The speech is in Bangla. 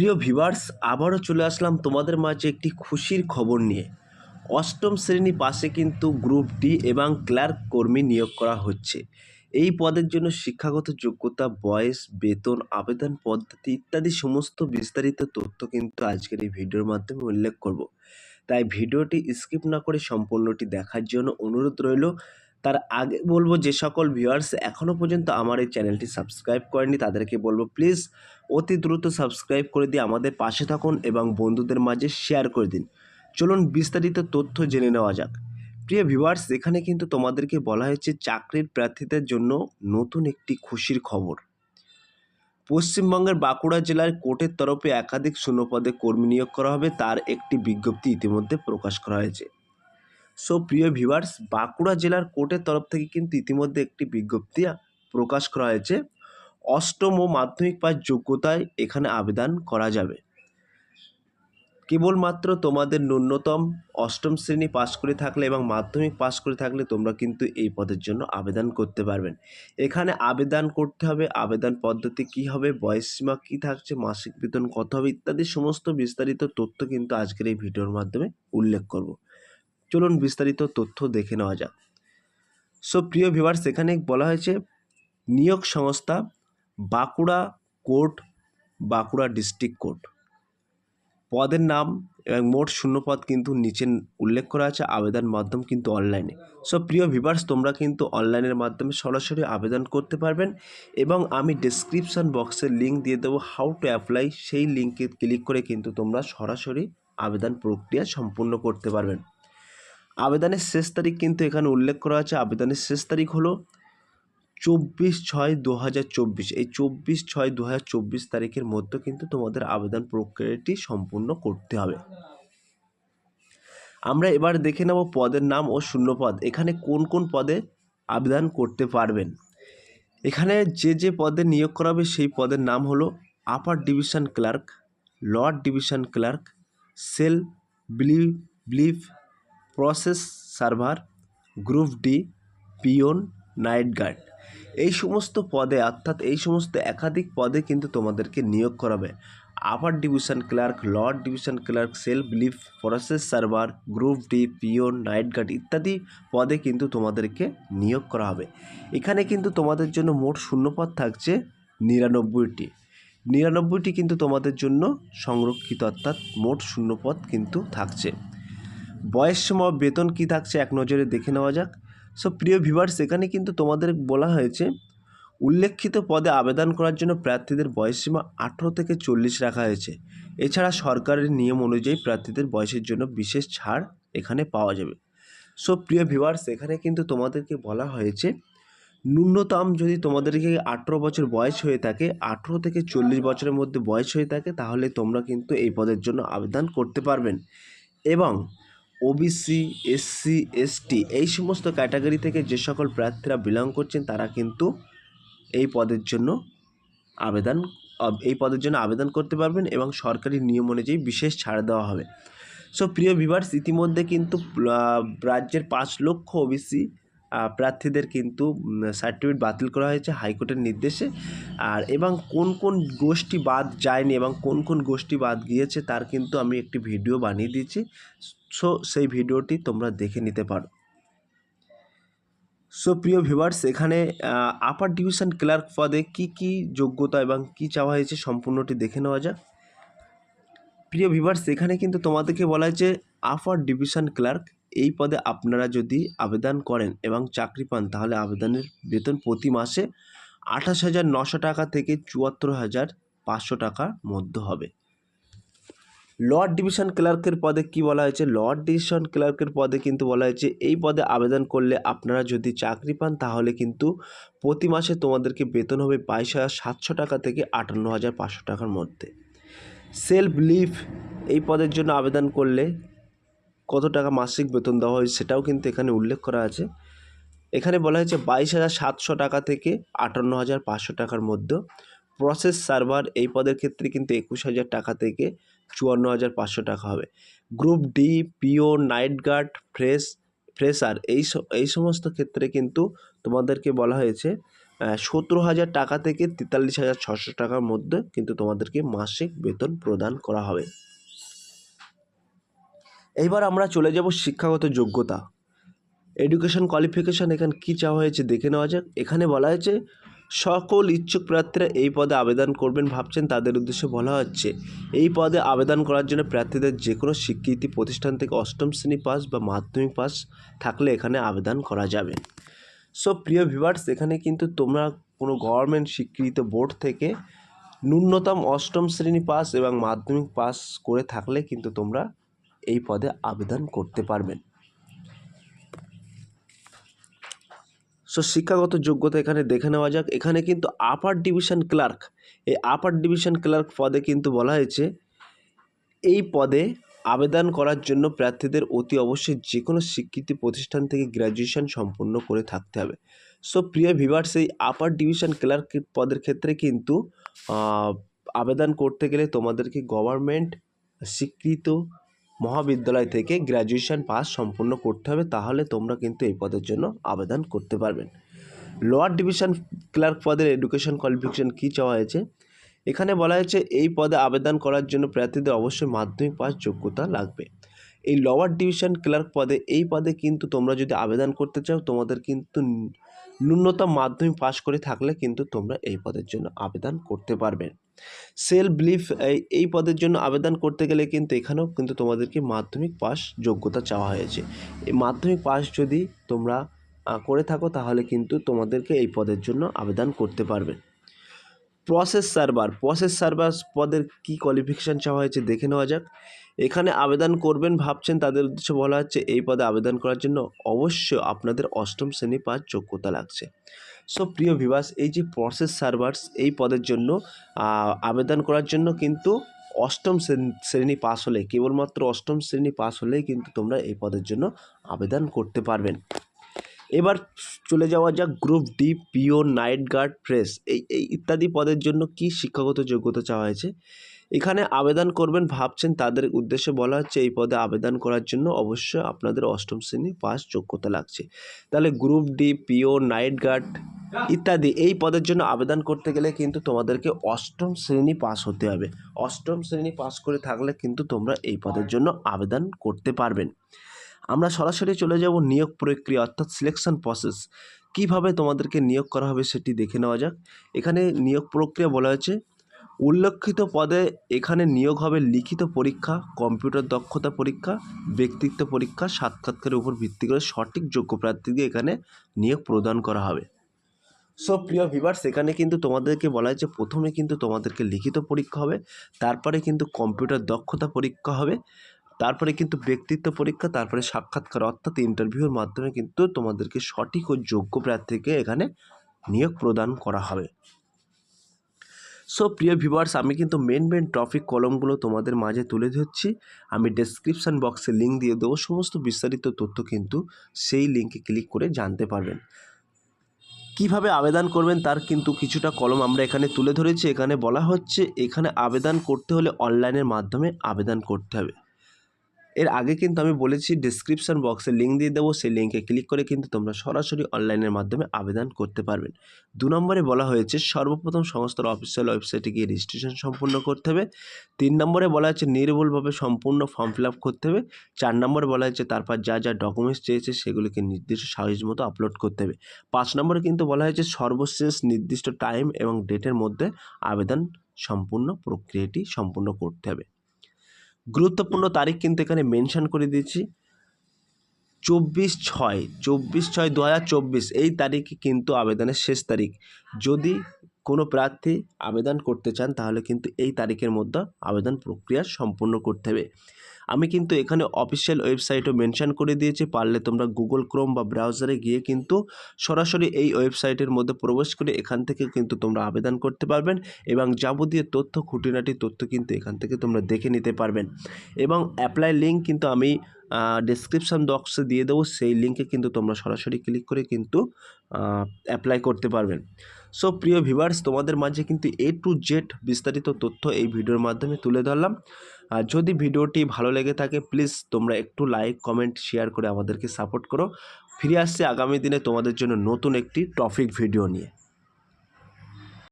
প্রিয় ভিভার্স আবারও চলে আসলাম তোমাদের মাঝে একটি খুশির খবর নিয়ে। অষ্টম শ্রেণি পাশে কিন্তু গ্রুপ ডি এবং ক্লার্ক কর্মী নিয়োগ করা হচ্ছে। এই পদের জন্য শিক্ষাগত যোগ্যতা, বয়স, বেতন, আবেদন পদ্ধতি ইত্যাদি সমস্ত বিস্তারিত তথ্য কিন্তু আজকের এই ভিডিওর মাধ্যমে উল্লেখ করব। তাই ভিডিওটি স্কিপ না করে সম্পূর্ণটি দেখার জন্য অনুরোধ রইল তার আগে বলব যে সকল ভিউয়ার্স এখনও পর্যন্ত আমার এই চ্যানেলটি সাবস্ক্রাইব করেনি তাদেরকে বলব প্লিজ অতি দ্রুত সাবস্ক্রাইব করে দিয়ে আমাদের পাশে থাকুন এবং বন্ধুদের মাঝে শেয়ার করে দিন। চলুন বিস্তারিত তথ্য জেনে নেওয়া যাক। প্রিয় ভিউয়ার্স এখানে কিন্তু তোমাদেরকে বলা হয়েছে চাকরির প্রার্থীদের জন্য নতুন একটি খুশির খবর। পশ্চিমবঙ্গের বাঁকুড়া জেলার কোর্টের তরফে একাধিক শূন্যপদে কর্মী নিয়োগ করা হবে, তার একটি বিজ্ঞপ্তি ইতিমধ্যে প্রকাশ করা হয়েছে। সো প্রিয় ভিউয়ার্স, বাঁকুড়া জেলার কোর্টের তরফ থেকে কিন্তু ইতিমধ্যে একটি বিজ্ঞপ্তি প্রকাশ করা হয়েছে। অষ্টম ও মাধ্যমিক পাস যোগ্যতায় এখানে আবেদন করা যাবে। কেবলমাত্র তোমাদের ন্যূনতম অষ্টম শ্রেণি পাশ করে থাকলে এবং মাধ্যমিক পাস করে থাকলে তোমরা কিন্তু এই পদের জন্য আবেদন করতে পারবেন। এখানে আবেদন করতে হবে, আবেদন পদ্ধতি কী হবে, বয়সসীমা কী থাকছে, মাসিক বেতন কত হবে ইত্যাদি সমস্ত বিস্তারিত তথ্য কিন্তু আজকের এই ভিডিওর মাধ্যমে উল্লেখ করব। চলুন বিস্তারিত তথ্য দেখে নেওয়া যাক। সো প্রিয় ভিভার্স এখানে বলা হয়েছে, নিয়োগ সংস্থা Bankura court, Bankura district court. পদের নাম এবং মোট শূন্যপদ কিন্তু নিচে উল্লেখ করা আছে, আবেদন মাধ্যম কিন্তু অনলাইনে সো প্রিয় ভিভার্স তোমরা কিন্তু অনলাইনের মাধ্যমে সরাসরি আবেদন করতে পারবেন এবং আমি ডেসক্রিপশন বক্সের লিঙ্ক দিয়ে দেবো হাউ টু অ্যাপ্লাই সেই লিঙ্কে ক্লিক করে কিন্তু তোমরা সরাসরি আবেদন প্রক্রিয়া সম্পূর্ণ করতে পারবেন। আবেদনের শেষ তারিখ কিন্তু এখানে উল্লেখ করা আছে। আবেদনের শেষ তারিখ হলো চব্বিশ ছয় দু হাজার চব্বিশ। এই চব্বিশ ছয় দু হাজার চব্বিশ তারিখের মধ্যে কিন্তু তোমাদের আবেদন প্রক্রিয়াটি সম্পূর্ণ করতে হবে। আমরা এবার দেখে নেব পদের নাম ও শূন্যপদ। এখানে কোন কোন পদে আবেদন করতে পারবেন? এখানে যে যে পদে নিয়োগ করা হবে সেই পদের নাম হলো upper division clerk lord division clerk, sell ব্লি bailiff process server group D peon night guard এই সমস্ত পদে, অর্থাৎ এই সমস্ত একাধিক পদে কিন্তু তোমাদেরকে নিয়োগ করাবে। Upper division clerk lord division clerk sell bailiff process server group D peon night guard ইত্যাদি পদে কিন্তু তোমাদেরকে নিয়োগ করা হবে। এখানে কিন্তু তোমাদের জন্য মোট শূন্যপদ থাকছে নিরানব্বইটি। নিরানব্বইটি কিন্তু তোমাদের জন্য সংরক্ষিত, অর্থাৎ মোট শূন্যপদ কিন্তু থাকছে। বয়স সময় বেতন কি থাকছে এক নজরে দেখে নেওয়া যাক। সো প্রিয় ভিভার্স এখানে কিন্তু তোমাদের বলা হয়েছে, উল্লেখিত পদে আবেদন করার জন্য প্রার্থীদের বয়সসীমা আঠেরো থেকে চল্লিশ রাখা হয়েছে। এছাড়া সরকারের নিয়ম অনুযায়ী প্রার্থীদের বয়সের জন্য বিশেষ ছাড় এখানে পাওয়া যাবে। সো প্রিয় ভিভার্স এখানে কিন্তু তোমাদেরকে বলা হয়েছে, ন্যূনতম যদি তোমাদেরকে আঠেরো বছর বয়স হয়ে থাকে, আঠেরো থেকে চল্লিশ বছরের মধ্যে বয়স হয়ে থাকে, তাহলে তোমরা কিন্তু এই পদের জন্য আবেদন করতে পারবেন। এবং ওবিসি এসসি এসটি এই সমস্ত ক্যাটাগরি থেকে যে সকল প্রার্থীরা বিলং করছেন, তারা কিন্তু এই পদের জন্য আবেদন, এই পদের জন্য আবেদন করতে পারবেন এবং সরকারি নিয়ম অনুযায়ী বিশেষ ছাড় দেওয়া হবে। সো প্রিয় ভিভার্স ইতিমধ্যে কিন্তু রাজ্যের পাঁচ লক্ষ ওবিসি প্রার্থীদের কিন্তু সার্টিফিকেট বাতিল করা হয়েছে হাইকোর্টের নির্দেশে। আর এবং কোন কোন গোষ্ঠী বাদ যায়নি এবং কোন কোন গোষ্ঠী বাদ গিয়েছে তার কিন্তু আমি একটি ভিডিও বানিয়ে দিয়েছি। সো, সেই ভিডিওটি তোমরা দেখে নিতে পারো। সো, প্রিয় ভিভার্স এখানে আপার ডিভিশন ক্লার্ক পদে কি কি যোগ্যতা এবং কি চাওয়া হয়েছে সম্পূর্ণটি দেখে নেওয়া যাক। প্রিয় ভিভার্স এখানে কিন্তু তোমাদেরকে বলা হয়েছে আপার ডিভিশন ক্লার্ক এই পদে আপনারা যদি আবেদন করেন এবং চাকরি পান, তাহলে আবেদনের বেতন প্রতি মাসে আঠাশ হাজার নশো টাকা থেকে চুয়াত্তর হাজার পাঁচশো টাকার মধ্যে হবে। লর্ড ডিভিশন ক্লার্কের পদে কি বলা হয়েছে? লর্ড ডিভিশন ক্লার্কের পদে কিন্তু বলা হয়েছে, এই পদে আবেদন করলে আপনারা যদি চাকরি পান, তাহলে কিন্তু প্রতি মাসে তোমাদেরকে বেতন হবে বাইশ হাজার সাতশো টাকা থেকে আটান্ন হাজার পাঁচশো টাকার মধ্যে। সেলফ লিভ এই পদের জন্য আবেদন করলে কত টাকা মাসিক বেতন দেওয়া হয় সেটাও কিন্তু এখানে উল্লেখ করা আছে। এখানে বলা হয়েছে বাইশ হাজার সাতশো টাকা থেকে আটান্ন হাজার পাঁচশো টাকার মধ্যে। প্রসেস সার্ভার এই পদের ক্ষেত্রে কিন্তু একুশ হাজার টাকা থেকে চুয়ান্ন হাজার পাঁচশো টাকা হবে। Group D peon night guard fresh fresher এই এই সমস্ত ক্ষেত্রে কিন্তু তোমাদেরকে বলা হয়েছে সতেরো হাজার টাকা থেকে তেতাল্লিশ হাজার ছশো টাকার মধ্যে কিন্তু তোমাদেরকে মাসিক বেতন প্রদান করা হবে। এইবার আমরা চলে যাব শিক্ষাগত যোগ্যতা। এডুকেশন কোয়ালিফিকেশান এখানে কী চাওয়া হয়েছে দেখে নেওয়া যাক। এখানে বলা হয়েছে, সকল ইচ্ছুক প্রার্থীরা এই পদে আবেদন করবেন ভাবছেন তাদের উদ্দেশ্যে বলা হচ্ছে। এই পদে আবেদন করার জন্য প্রার্থীদের যে কোনো স্বীকৃতি প্রতিষ্ঠান থেকে অষ্টম শ্রেণি পাস বা মাধ্যমিক পাস থাকলে এখানে আবেদন করা যাবে। সো প্রিয় ভিভার্স এখানে কিন্তু তোমরা কোনো গভর্নমেন্ট স্বীকৃত বোর্ড থেকে ন্যূনতম অষ্টম শ্রেণি পাস এবং মাধ্যমিক পাস করে থাকলে কিন্তু তোমরা এই পদে আবেদন করতে পারবেন। সো শিক্ষাগত যোগ্যতা এখানে দেখে নেওয়া যাক। এখানে কিন্তু আপার ডিভিশন ক্লার্ক এই আপার ডিভিশন ক্লার্ক পদে কিন্তু বলা হয়েছে, এই পদে আবেদন করার জন্য প্রার্থীদের অতি অবশ্যই যে কোনো স্বীকৃতি প্রতিষ্ঠান থেকে গ্র্যাজুয়েশন সম্পূর্ণ করে থাকতে হবে। সো প্রিয় ভিভার্স এই আপার ডিভিশন ক্লার্ক পদের ক্ষেত্রে কিন্তু আবেদন করতে গেলে তোমাদেরকে গভর্নমেন্ট স্বীকৃত মহাবিদ্যালয় থেকে গ্র্যাজুয়েশন পাস সম্পূর্ণ করতে হবে, তাহলে তোমরা কিন্তু এই পদের জন্য আবেদন করতে পারবেন লোয়ার ডিভিশন ক্লার্ক পদের এডুকেশন কোয়ালিফিকেশন কী চাওয়া হয়েছে? এখানে বলা হয়েছে, এই পদে আবেদন করার জন্য প্রার্থীদের অবশ্যই মাধ্যমিক পাস যোগ্যতা লাগবে। এই লোয়ার ডিভিশন ক্লার্ক পদে, এই পদে কিন্তু তোমরা যদি আবেদন করতে চাও, তোমাদের কিন্তু ন্যূনতম মাধ্যমিক পাস করে থাকলে কিন্তু তোমরা এই পদের জন্য আবেদন করতে পারবে। সেল বিলিফ এই পদের জন্য আবেদন করতে গেলে কিন্তু এখানেও কিন্তু তোমাদেরকে মাধ্যমিক পাস যোগ্যতা চাওয়া হয়েছে। এই মাধ্যমিক পাস যদি তোমরা করে থাকো তাহলে কিন্তু তোমাদেরকে এই পদের জন্য আবেদন করতে পারবে। প্রসেস সার্ভার প্রসেস সার্ভার পদের কি কোয়ালিফিকেশান চাওয়া হয়েছে দেখে নেওয়া যাক। এখানে আবেদন করবেন ভাবছেন তাদের উদ্দেশ্যে বলা হচ্ছে এই পদে আবেদন করার জন্য অবশ্য আপনাদের অষ্টম শ্রেণি পাঁচ যোগ্যতা লাগছে। সো প্রিয় ভিভাস, এই যে প্রসেস সার্ভার্স এই পদের জন্য আবেদন করার জন্য কিন্তু অষ্টম শ্রেণ- পাস হলে, কেবলমাত্র অষ্টম শ্রেণি পাস হলেই কিন্তু তোমরা এই পদের জন্য আবেদন করতে পারবেন। এবার চলে যাওয়া যাক group D peon night guard press এই এই ইত্যাদি পদের জন্য কি শিক্ষাগত যোগ্যতা চাওয়া হয়েছে? এখানে আবেদন করবেন ভাবছেন তাদের উদ্দেশ্যে বলা হচ্ছে এই পদে আবেদন করার জন্য অবশ্যই আপনাদের অষ্টম শ্রেণি পাস যোগ্যতা লাগছে। তাহলে group D peon night guard ইত্যাদি এই পদের জন্য আবেদন করতে গেলে কিন্তু তোমাদেরকে অষ্টম শ্রেণি পাস হতে হবে। অষ্টম শ্রেণি পাস করে থাকলে কিন্তু তোমরা এই পদের জন্য আবেদন করতে পারবেন। আমরা সরাসরি চলে যাব নিয়োগ প্রক্রিয়া অর্থাৎ সিলেকশন প্রসেস কীভাবে তোমাদেরকে নিয়োগ করা হবে সেটি দেখে নেওয়া যাক। এখানে নিয়োগ প্রক্রিয়া বলা হয়েছে। উল্লেখিত পদে এখানে নিয়োগ হবে লিখিত পরীক্ষা কম্পিউটার দক্ষতা পরীক্ষা, ব্যক্তিত্ব পরীক্ষা, সাক্ষাৎকারের উপর ভিত্তি করে সঠিক যোগ্য প্রার্থীকে এখানে নিয়োগ প্রদান করা হবে। সো প্রিয় ভিভার্স এখানে কিন্তু তোমাদেরকে বলা হয়েছে, প্রথমে কিন্তু তোমাদেরকে লিখিত পরীক্ষা হবে, তারপরে কিন্তু কম্পিউটার দক্ষতা পরীক্ষা হবে তারপরে কিন্তু ব্যক্তিত্ব পরীক্ষা, তারপরে সাক্ষাৎকার অর্থাৎ ইন্টারভিউর মাধ্যমে কিন্তু তোমাদেরকে সঠিক ও যোগ্য প্রার্থীকে এখানে নিয়োগ প্রদান করা হবে। সো প্রিয় ভিউয়ার্স আমি কিন্তু মেন মেন টপিক কলমগুলো তোমাদের মাঝে তুলে ধরছি। আমি ডেসক্রিপশন বক্সে লিঙ্ক দিয়ে দেবো, সমস্ত বিস্তারিত তথ্য কিন্তু সেই লিঙ্কে ক্লিক করে জানতে পারবেন। কীভাবে আবেদন করবেন তার কিন্তু কিছুটা কলম আমরা এখানে তুলে ধরেছি। এখানে বলা হচ্ছে, এখানে আবেদন করতে হলে অনলাইনের মাধ্যমে আবেদন করতে হবে। এর আগে কিন্তু আমি বলেছি ডিসক্রিপশন বক্সে লিঙ্ক দিয়ে দেবো, সেই লিঙ্কে ক্লিক করে কিন্তু তোমরা সরাসরি অনলাইনের মাধ্যমে আবেদন করতে পারবেন দু নম্বরে বলা হয়েছে, সর্বপ্রথম সংস্থার অফিসিয়াল ওয়েবসাইটে গিয়ে রেজিস্ট্রেশন সম্পূর্ণ করতে হবে। তিন নম্বরে বলা হয়েছে, নির্ভুলভাবে সম্পূর্ণ ফর্ম ফিল করতে হবে। চার নম্বরে বলা হয়েছে, তারপর যা যা ডকুমেন্টস চেয়েছে সেগুলিকে নির্দিষ্ট সাইজ মতো আপলোড করতে হবে। পাঁচ নম্বরে কিন্তু বলা হয়েছে, সর্বশেষ নির্দিষ্ট টাইম এবং ডেটের মধ্যে আবেদন সম্পূর্ণ প্রক্রিয়াটি সম্পূর্ণ করতে হবে। গুরুত্বপূর্ণ তারিখ কিন্তু এখানে মেনশন করে দিয়েছি। চব্বিশ ছয় চব্বিশ ছয় দু এই তারিখে কিন্তু আবেদনের শেষ তারিখ। যদি কোনো প্রার্থী আবেদন করতে চান, তাহলে কিন্তু এই তারিখের মধ্যে আবেদন প্রক্রিয়া সম্পূর্ণ করতে হবে। আমি কিন্তু এখানে অফিসিয়াল ওয়েবসাইটও মেনশান করে দিয়েছি, পারলে তোমরা গুগল ক্রোম বা ব্রাউজারে গিয়ে কিন্তু সরাসরি এই ওয়েবসাইটের মধ্যে প্রবেশ করে এখান থেকে কিন্তু তোমরা আবেদন করতে পারবেন এবং যাবতীয় তথ্য, খুঁটিনাটি তথ্য কিন্তু এখান থেকে তোমরা দেখে নিতে পারবেন। এবং অ্যাপ্লাই লিঙ্ক কিন্তু আমি ডিসক্রিপশান বক্সে দিয়ে দেবো, সেই লিঙ্কে কিন্তু তোমরা সরাসরি ক্লিক করে কিন্তু অ্যাপ্লাই করতে পারবেন। সো প্রিয় ভিভার্স তোমাদের মাঝে কিন্তু এ টু জেড বিস্তারিত তথ্য এই ভিডিওর মাধ্যমে তুলে ধরলাম। আর যদি ভিডিওটি ভালো লেগে থাকে প্লিজ তোমরা একটু লাইক কমেন্ট শেয়ার করে আমাদেরকে সাপোর্ট করো। ফিরে আসছে আগামী দিনে তোমাদের জন্য নতুন একটি টপিক ভিডিও নিয়ে।